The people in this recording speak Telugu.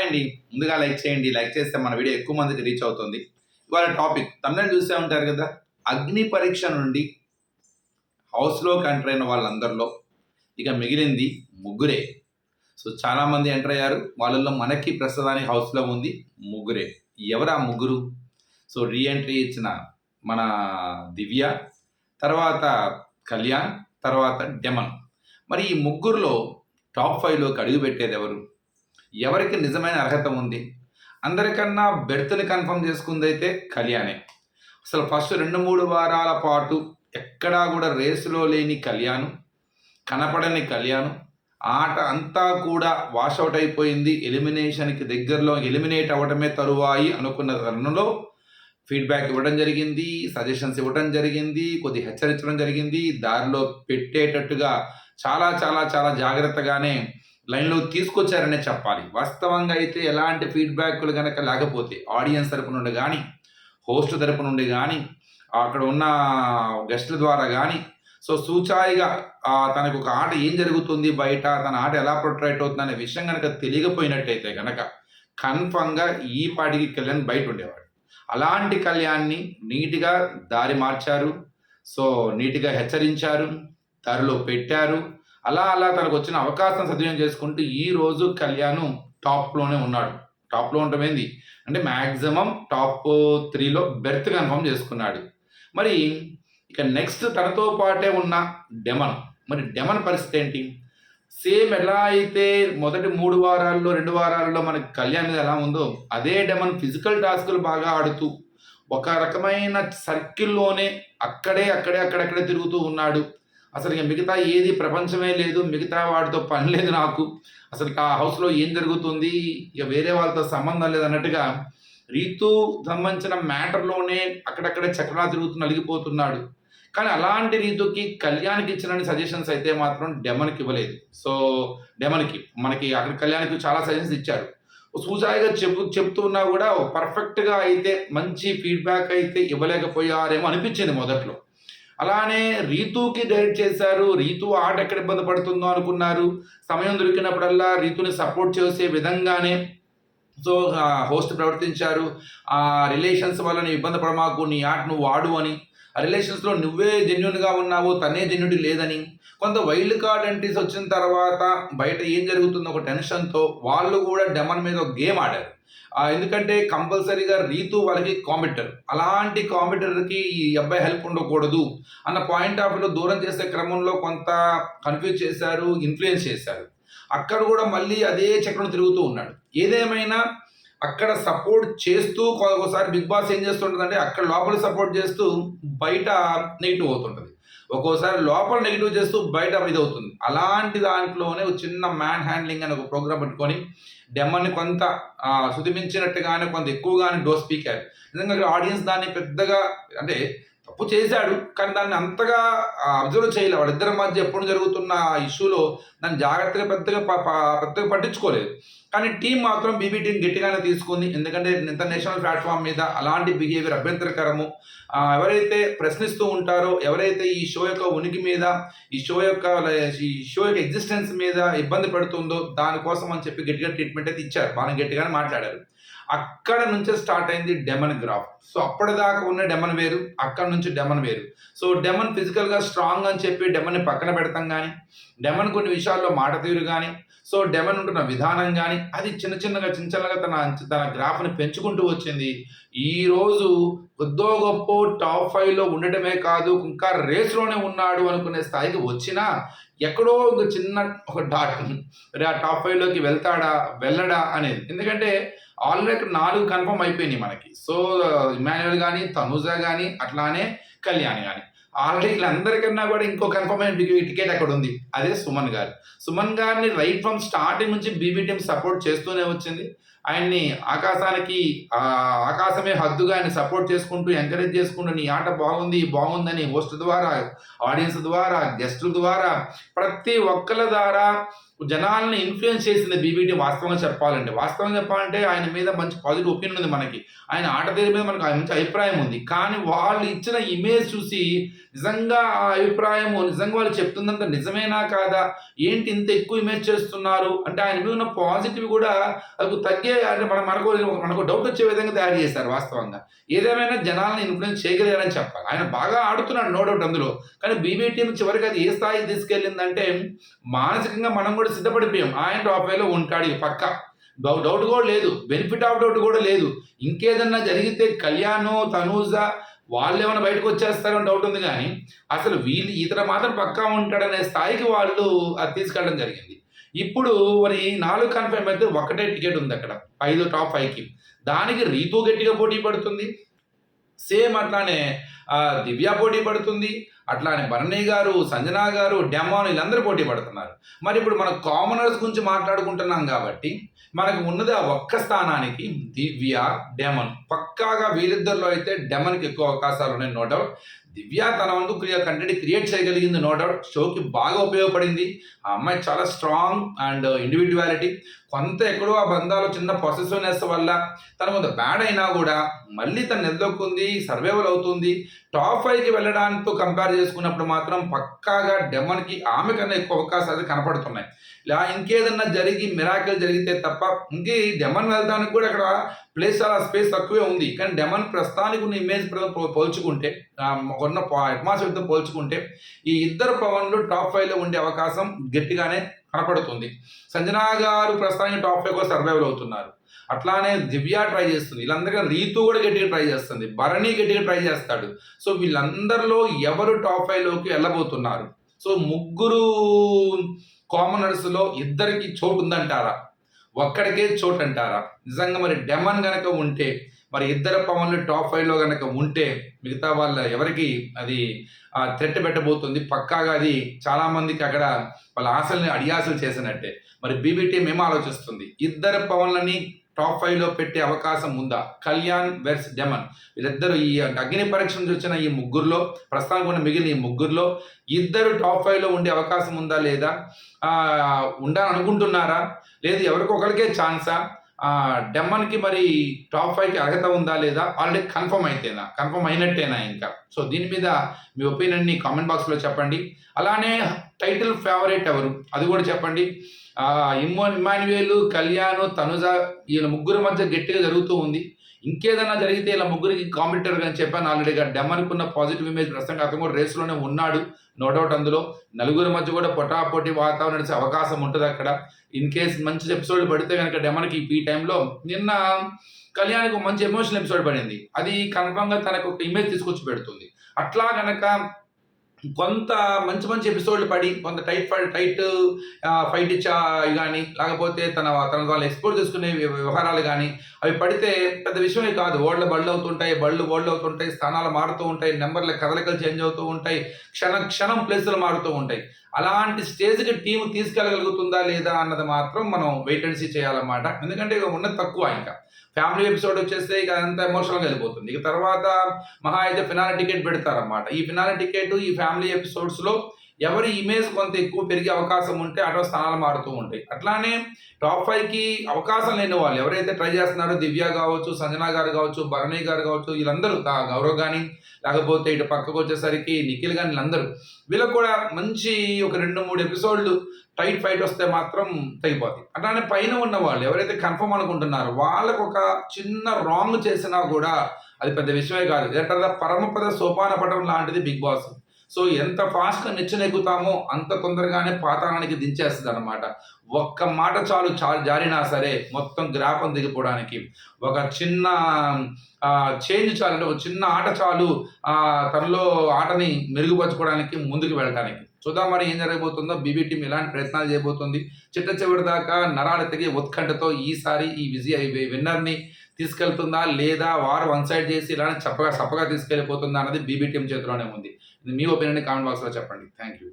అండి ముందుగా లైక్ చేయండి లైక్ చేస్తే మన వీడియో ఎక్కువ మందికి రీచ్ అవుతుంది. ఇవాళ టాపిక్ తమిళ చూసే ఉంటారు కదా అగ్ని పరీక్ష నుండి హౌస్లోకి ఎంటర్ అయిన వాళ్ళందరిలో ఇక మిగిలింది ముగ్గురే. సో చాలామంది ఎంటర్ అయ్యారు. వాళ్ళల్లో మనకి ప్రస్తుతానికి హౌస్లో ఉంది ముగ్గురే. ఎవరా ముగ్గురు? సో రీఎంట్రీ ఇచ్చిన మన దివ్య తర్వాత కళ్యాణ్ తర్వాత డెమన్. మరి ఈ ముగ్గురులో టాప్ ఫైవ్లోకి అడుగు పెట్టేది ఎవరు? ఎవరికి నిజమైన అర్హత ఉంది? అందరికన్నా బెర్త్ని కన్ఫర్మ్ చేసుకుంది అయితే కళ్యాణే. అసలు ఫస్ట్ రెండు మూడు వారాల పాటు ఎక్కడా కూడా రేసులో లేని కళ్యాణం కనపడని కళ్యాణం ఆట అంతా కూడా వాషౌట్ అయిపోయింది. ఎలిమినేషన్కి దగ్గరలో ఎలిమినేట్ అవ్వడమే తరువాయి అనుకున్న తరుణంలో ఫీడ్బ్యాక్ ఇవ్వడం జరిగింది సజెషన్స్ ఇవ్వడం జరిగింది కొద్ది హెచ్చరించడం జరిగింది. దారిలో పెట్టేటట్టుగా చాలా చాలా చాలా జాగ్రత్తగానే లైన్లో తీసుకొచ్చారనే చెప్పాలి. వాస్తవంగా అయితే ఎలాంటి ఫీడ్బ్యాక్లు కనుక లేకపోతే ఆడియన్స్ తరపు నుండి కానీ హోస్ట్ తరపు నుండి కానీ అక్కడ ఉన్న గెస్ట్ల ద్వారా కానీ సో సూచాయిగా తనకు ఒక ఆట ఏం జరుగుతుంది బయట తన ఆట ఎలా ప్రొట్రైట్ అవుతుంది అనే విషయం కనుక తెలియకపోయినట్టయితే కనుక కన్ఫర్మ్గా ఈ పాటికి కళ్యాణ్ బయట ఉండేవాడు. అలాంటి కళ్యాణ్ని నీట్గా దారి మార్చారు. సో నీట్గా హెచ్చరించారు. దారిలో పెట్టారు. అలా అలా తనకు వచ్చిన అవకాశం సద్వినియోగం చేసుకుంటూ ఈ రోజు కళ్యాణ్ టాప్లోనే ఉన్నాడు. టాప్లో ఉండమేంది అంటే మ్యాక్సిమం టాప్ త్రీలో బెర్త్ కన్ఫర్మ్ చేసుకున్నాడు. మరి ఇక నెక్స్ట్ తనతో పాటే ఉన్న డెమన్. మరి డెమన్ పరిస్థితి ఏంటి? సేమ్ ఎలా అయితే మొదటి మూడు వారాల్లో రెండు వారాల్లో మనకి కళ్యాణ్ మీద ఎలా ఉందో అదే డెమన్ ఫిజికల్ టాస్కులు బాగా ఆడుతూ ఒక రకమైన సర్కిల్లోనే అక్కడే అక్కడే అక్కడక్కడే తిరుగుతూ ఉన్నాడు. అసలు ఇక మిగతా ఏది ప్రపంచమే లేదు మిగతా వాటితో పని లేదు నాకు. అసలు ఆ హౌస్లో ఏం జరుగుతుంది? ఇక వేరే వాళ్ళతో సంబంధం లేదు అన్నట్టుగా రీతు సంబంధించిన మ్యాటర్లోనే అక్కడక్కడే చక్రాలు తిరుగుతూ నలిగిపోతున్నాడు. కానీ అలాంటి రీతుకి కళ్యాణ్కి ఇచ్చిన సజెషన్స్ అయితే మాత్రం డెమన్కి ఇవ్వలేదు. సో డెమన్కి మనకి అక్కడ కళ్యాణ్కి చాలా సజెషన్స్ ఇచ్చారు. సూజాయిగా చెప్పు చెప్తున్నా కూడా పర్ఫెక్ట్గా అయితే మంచి ఫీడ్బ్యాక్ అయితే ఇవ్వలేకపోయారేమో అనిపించింది మొదట్లో. అలానే రీతుకి డైరెక్ట్ చేశారు. రీతు ఆట ఎక్కడ ఇబ్బంది పడుతుందో అనుకున్నారు. సమయం దొరికినప్పుడల్లా రీతుని సపోర్ట్ చేసే విధంగానే సో హోస్ట్ ప్రవర్తించారు. ఆ రిలేషన్స్ వల్ల నువ్వు ఇబ్బంది పడమాకు నీ ఆట నువ్వు వాడు అని. ఆ రిలేషన్స్లో నువ్వే జెన్యున్గా ఉన్నావు తనే జెన్యుడి లేదని. కొంత వైల్డ్ కార్డ్ ఎంట్రీస్ వచ్చిన తర్వాత బయట ఏం జరుగుతుందో ఒక టెన్షన్తో వాళ్ళు కూడా డెమన్ మీద ఒక గేమ్ ఆడారు. ఎందుకంటే కంపల్సరీగా రీతు వాళ్ళకి కాంపిటర్ అలాంటి కాంపిటర్కి ఈ అబ్బాయి హెల్ప్ ఉండకూడదు అన్న పాయింట్ ఆఫ్ వ్యూలో దూరం చేసే క్రమంలో కొంత కన్ఫ్యూజ్ చేశారు ఇన్ఫ్లుయెన్స్ చేశారు. అక్కడ కూడా మళ్ళీ అదే చక్రం తిరుగుతూ ఉన్నాడు. ఏదేమైనా అక్కడ సపోర్ట్ చేస్తూ ఒకసారి బిగ్ బాస్ ఏం చేస్తుంటుందంటే అక్కడ లోపల సపోర్ట్ చేస్తూ బయట నెగిటివ్ అవుతుంటుంది. ఒక్కోసారి లోపల నెగిటివ్ చేస్తూ బయట ఇది అవుతుంది అలాంటి దాంట్లోనే ఒక చిన్న మ్యాన్ హ్యాండ్లింగ్ అని ఒక ప్రోగ్రామ్ పెట్టుకొని డెమ్మని కొంత శుతిమించినట్టుగానే కొంత ఎక్కువగానే డోస్ పీకారు. నిజంగా ఆడియన్స్ దాన్ని పెద్దగా అంటే తప్పు చేశాడు. కానీ దాన్ని అంతగా అబ్జర్వ్ చేయలే. వాళ్ళిద్దరి మధ్య ఎప్పుడు జరుగుతున్న ఇష్యూలో దాన్ని జాగ్రత్తగా పెద్దగా పెద్దగా పట్టించుకోలేదు. కానీ టీం మాత్రం బీబీ టీం గట్టిగానే తీసుకుంది. ఎందుకంటే ఇంటర్నేషనల్ ప్లాట్ఫామ్ మీద అలాంటి బిహేవియర్ అభ్యంతరకరము. ఎవరైతే ప్రశ్నిస్తూ ఉంటారో ఎవరైతే ఈ షో యొక్క ఉనికి మీద ఈ షో యొక్క ఈ షో యొక్క ఎగ్జిస్టెన్స్ మీద ఇబ్బంది పడుతుందో దానికోసం అని చెప్పి గట్టిగా ట్రీట్మెంట్ అయితే ఇచ్చారు. బాగా గట్టిగానే మాట్లాడారు. అక్కడ నుంచే స్టార్ట్ అయింది డెమన్ గ్రాఫ్. సో అప్పటిదాకా ఉన్న డెమన్ వేరు అక్కడ నుంచి డెమన్ వేరు. సో డెమన్ ఫిజికల్గా స్ట్రాంగ్ అని చెప్పి డెమన్ని పక్కన పెడతాం కానీ డెమన్ కొన్ని విషయాల్లో మాట తీరు కానీ సో డెమన్ ఉంటున్న విధానం కానీ అది చిన్న చిన్నగా చిన్న చిన్నగా తన తన గ్రాఫ్ని పెంచుకుంటూ వచ్చింది. ఈ రోజు కొద్దో గొప్ప టాప్ ఫైవ్లో ఉండటమే కాదు ఇంకా రేస్లోనే ఉన్నాడు అనుకునే స్థాయికి వచ్చినా ఎక్కడో ఒక చిన్న ఒక డాట్ ఆ టాప్ ఫైవ్లోకి వెళ్తాడా వెళ్ళడా అనేది. ఎందుకంటే ఆల్రెడీ నాలుగు కన్ఫర్మ్ అయిపోయినాయి మనకి. సో ఇమాన్యువల్ కానీ తనుజా కానీ అట్లానే కళ్యాణ్ కానీ ఆల్రెడీ వీళ్ళందరికన్నా కూడా ఇంకో కన్ఫర్మ్ అయిన టికెట్ అక్కడ ఉంది? అదే సుమన్ గారు. సుమన్ గారిని రైట్ ఫ్రమ్ స్టార్టింగ్ నుంచి బీబీ టీం సపోర్ట్ చేస్తూనే వచ్చింది. ఆయన్ని ఆకాశానికి ఆకాశమే హద్దుగా ఆయన సపోర్ట్ చేసుకుంటూ ఎంకరేజ్ చేసుకుంటూ నీ ఆట బాగుంది బాగుందని హోస్ట్ ద్వారా ఆడియన్స్ ద్వారా గెస్టుల ద్వారా ప్రతి ఒక్కల ద్వారా జనాలను ఇన్ఫ్లుయెన్స్ చేసింది బీబీటీ వాస్తవంగా చెప్పాలంటే. వాస్తవంగా చెప్పాలంటే ఆయన మీద మంచి పాజిటివ్ ఒపీనియన్ ఉంది మనకి. ఆయన ఆట తీరు మీద మనకు మంచి అభిప్రాయం ఉంది. కానీ వాళ్ళు ఇచ్చిన ఇమేజ్ చూసి నిజంగా ఆ అభిప్రాయము నిజంగా వాళ్ళు చెప్తుందంత నిజమేనా కాదా? ఏంటి ఇంత ఎక్కువ ఇమేజ్ చేస్తున్నారు? అంటే ఆయన మీద ఉన్న పాజిటివ్ కూడా అది తగ్గే అంటే మన మనకు మనకు డౌట్ వచ్చే విధంగా తయారు చేశారు వాస్తవంగా. ఏదేమైనా జనాలను ఇన్ఫ్లుయెన్స్ చేయగలిగారని చెప్పాలి. ఆయన బాగా ఆడుతున్నాడు నో డౌట్ అందులో. కానీ బీబీటీ చివరికి అది ఏ స్థాయికి తీసుకెళ్ళిందంటే మానసికంగా మనం కూడా సిద్ధపడిపోయాం. ఆయన టాప్ వేలో ఉంటాడు ఇక పక్క. డౌ- డౌట్ కూడా లేదు. బెనిఫిట్ ఆఫ్ డౌట్ కూడా లేదు. ఇంకేదన్నా జరిగితే కళ్యాణ్ తనూజ వాళ్ళు ఏమైనా బయటకు వచ్చేస్తారని డౌట్ ఉంది కానీ అసలు వీళ్ళు ఇతర మాత్రం పక్కా ఉంటాడనే స్థాయికి వాళ్ళు అది తీసుకెళ్ళడం జరిగింది. ఇప్పుడు మరి నాలుగు కన్ఫర్మ్ అయితే ఒకటే టికెట్ ఉంది అక్కడ. ఐదు టాప్ ఫైవ్కి. దానికి రీతు గట్టిగా పోటీ పడుతుంది. సేమ్ అట్లానే దివ్య పోటీ పడుతుంది. అట్లానే భరణి గారు సంజనా గారు డెమాన్ వీళ్ళందరూ పోటీ పడుతున్నారు. మరి ఇప్పుడు మనం కామనర్స్ గురించి మాట్లాడుకుంటున్నాం కాబట్టి మనకు ఉన్నది ఆ ఒక్క స్థానానికి దివ్య డెమన్ పక్కాగా వీళ్ళిద్దరిలో అయితే డెమన్కి ఎక్కువ అవకాశాలు ఉన్నాయి నో డౌట్. దివ్య తన వంతు క్రియా కంటెంట్ క్రియేట్ చేయగలిగింది నో డౌట్. షోకి బాగా ఉపయోగపడింది. ఆ అమ్మాయి చాలా స్ట్రాంగ్ అండ్ ఇండివిజువాలిటీ కొంత ఎక్కడో ఆ బంధాలు చిన్న పొసెసివ్నెస్ వల్ల తన కొంత బ్యాడ్ అయినా కూడా మళ్ళీ తను నిలదొక్కుంది సర్వైవల్ అవుతుంది. టాప్ ఫైవ్కి వెళ్ళడానితో కంపేర్ చేసుకున్నప్పుడు మాత్రం పక్కాగా డెమన్కి ఆమె కన్నా ఎక్కువ అవకాశాలు కనపడుతున్నాయి. ఇలా ఇంకేదన్నా జరిగి మిరాకిల్ జరిగితే తప్ప ఇంకే డెమన్ వెళ్ళడానికి కూడా అక్కడ ప్లేస్ చాలా స్పేస్ తక్కువే ఉంది. కానీ డెమన్ ప్రస్తుతానికి ఉన్న ఇమేజ్ పోల్చుకుంటే ఉన్న అట్మాస్ఫియర్తో పోల్చుకుంటే ఈ ఇద్దరు పవన్లు టాప్ ఫైవ్లో ఉండే అవకాశం గట్టిగానే కనపడుతుంది. సంజనా గారు ప్రస్తుతానికి టాప్ ఫైవ్ కూడా సర్వైవల్ అవుతున్నారు. అట్లానే దివ్య ట్రై చేస్తుంది. వీళ్ళందరికీ రీతు కూడా గట్టిగా ట్రై చేస్తుంది. భరణి గట్టిగా ట్రై చేస్తాడు. సో వీళ్ళందరిలో ఎవరు టాప్ ఫైవ్లోకి వెళ్ళబోతున్నారు? సో ముగ్గురు కామనర్స్లో ఇద్దరికి చోటు ఉందంటారా? ఒక్కడికే చోటు అంటారా? నిజంగా మరి డెమన్ కనుక ఉంటే మరి ఇద్దరు పవన్లు టాప్ ఫైవ్లో కనుక ఉంటే మిగతా వాళ్ళ ఎవరికి అది థ్రెట్ పెట్టబోతుంది. పక్కాగా అది చాలామందికి అక్కడ వాళ్ళ ఆశల్ని అడియాసలు చేసినట్టే. మరి బీబీటీ మేము ఏం ఆలోచిస్తుంది? ఇద్దరు పవన్లని టాప్ ఫైవ్లో పెట్టే అవకాశం ఉందా? కళ్యాణ్ వెర్స్ డెమన్ వీళ్ళిద్దరు ఈ అగ్ని పరీక్ష నుంచి వచ్చిన ఈ ముగ్గురులో ప్రస్తుతానికి ఉన్న మిగిలిన ఈ ముగ్గురులో ఇద్దరు టాప్ ఫైవ్లో ఉండే అవకాశం ఉందా లేదా? ఉండాలనుకుంటున్నారా? లేదు ఎవరికొకరికే ఛాన్సా? డెమ్మన్కి మరి టాప్ ఫైవ్కి అర్హత ఉందా లేదా ఆల్రెడీ కన్ఫర్మ్ అయితేనా? కన్ఫర్మ్ అయినట్టేనా ఇంకా? సో దీని మీద మీ ఒపీనియన్ని కామెంట్ బాక్స్లో చెప్పండి. అలానే టైటిల్ ఫేవరెట్ ఎవరు? అది కూడా చెప్పండి. ఇమ్మో ఇమాన్యువేలు కళ్యాణ్ తనుజ వీళ్ళ ముగ్గురు మధ్య గట్టిగా జరుగుతూ ఉంది. ఇంకేదైనా జరిగితే ఇలా ముగ్గురికి కాంపిటీటర్ అని చెప్పాను ఆల్రెడీగా డెమ్మన్కి ఉన్న పాజిటివ్ ఇమేజ్ ప్రస్తుతం అతను కూడా రేస్లోనే ఉన్నాడు. నో డౌట్ అందులో. నలుగురి మధ్య కూడా పొటాపోటీ వాతావరణం నడిచే అవకాశం ఉంటుంది అక్కడ. ఇన్ కేస్ మంచి ఎపిసోడ్ పడితే కనుక డెమన్కి ఈ టైంలో నిన్న కళ్యాణ్కి మంచి ఎమోషనల్ ఎపిసోడ్ పడింది. అది కన్ఫామ్గా తనకు ఒక ఇమేజ్ తీసుకొచ్చి పెడుతుంది. అట్లా కనుక కొంత మంచి మంచి ఎపిసోడ్లు పడి కొంత టైట్ టైట్ ఫైట్ ఇచ్చా కానీ లేకపోతే తన తన వాళ్ళు ఎక్స్పోర్ట్ చేసుకునే వ్యవహారాలు కానీ అవి పడితే పెద్ద విషయమే కాదు. ఓళ్ళ బళ్ళు అవుతుంటాయి బళ్ళు ఓల్డ్ అవుతుంటాయి స్థానాలు మారుతూ ఉంటాయి నెంబర్ల కదలికలు చేంజ్ అవుతూ ఉంటాయి క్షణ క్షణం ప్లేసులు మారుతూ ఉంటాయి. అలాంటి స్టేజ్కి టీం తీసుకెళ్ళగలుగుతుందా లేదా అన్నది మాత్రం మనం వెయిట్ అండ్ సీ చేయాలన్నమాట. ఎందుకంటే ఇక ఉన్నది తక్కువ ఇంకా. ఫ్యామిలీ ఎపిసోడ్ వచ్చేస్తే ఇక అంత ఎమోషనల్గా వెళ్ళిపోతుంది. ఇక తర్వాత మహా అయితే ఫినాల టికెట్ పెడతారన్నమాట. ఈ ఫినాల టికెట్ ఈ ఫ్యామిలీ ఎపిసోడ్స్లో ఎవరి ఇమేజ్ కొంత ఎక్కువ పెరిగే అవకాశం ఉంటే అటో స్థానాలు మారుతూ ఉంటాయి. అట్లానే టాప్ ఫైవ్కి అవకాశం లేని వాళ్ళు ఎవరైతే ట్రై చేస్తున్నారో దివ్య కావచ్చు సంజనా గారు కావచ్చు భరణి గారు కావచ్చు వీళ్ళందరూ గౌరవ్ కానీ లేకపోతే ఇటు పక్కకు వచ్చేసరికి నిఖిల్ కానీ వీళ్ళందరూ వీళ్ళకు కూడా మంచి ఒక రెండు మూడు ఎపిసోడ్లు టైట్ ఫైట్ వస్తే మాత్రం తగ్గిపోతాయి. అట్లానే పైన ఉన్న వాళ్ళు ఎవరైతే కన్ఫర్మ్ అనుకుంటున్నారో వాళ్ళకు ఒక చిన్న రాంగ్ చేసినా కూడా అది పెద్ద విషయమే కాదు. ఏంటంటే పరమపద సోపాన పటం లాంటిది బిగ్ బాస్. సో ఎంత ఫాస్ట్గా నెచ్చనెక్కుతామో అంత తొందరగానే పాతాళానికి దించేస్తుంది అనమాట ఒక్క మాట చాలు చాలు జారినా సరే మొత్తం గ్రాఫం దిగిపోవడానికి. ఒక చిన్న చేంజ్ చాలు అంటే ఒక చిన్న ఆట చాలు తనలో ఆటని మెరుగుపరచుకోవడానికి ముందుకు వెళ్ళడానికి చూద్దాం మరి ఏం జరగబోతుందో. బీబీ టీం ఎలాంటి ప్రయత్నాలు చేయబోతుంది. చిట్ట చివరి దాకా నరాలు తెగే ఉత్కంఠతో ఈసారి ఈ విజయ విన్నర్ని తీసుకెళ్తుందా లేదా వారు వన్ సైడ్ చేసి ఇలానే చప్పగా చప్పగా తీసుకెళ్ళిపోతుందా అన్నది బీబీ టీం చేతిలోనే ఉంది. ఇది మీ ఒపీనియన్ కామెంట్ బాక్స్లో చెప్పండి. Thank you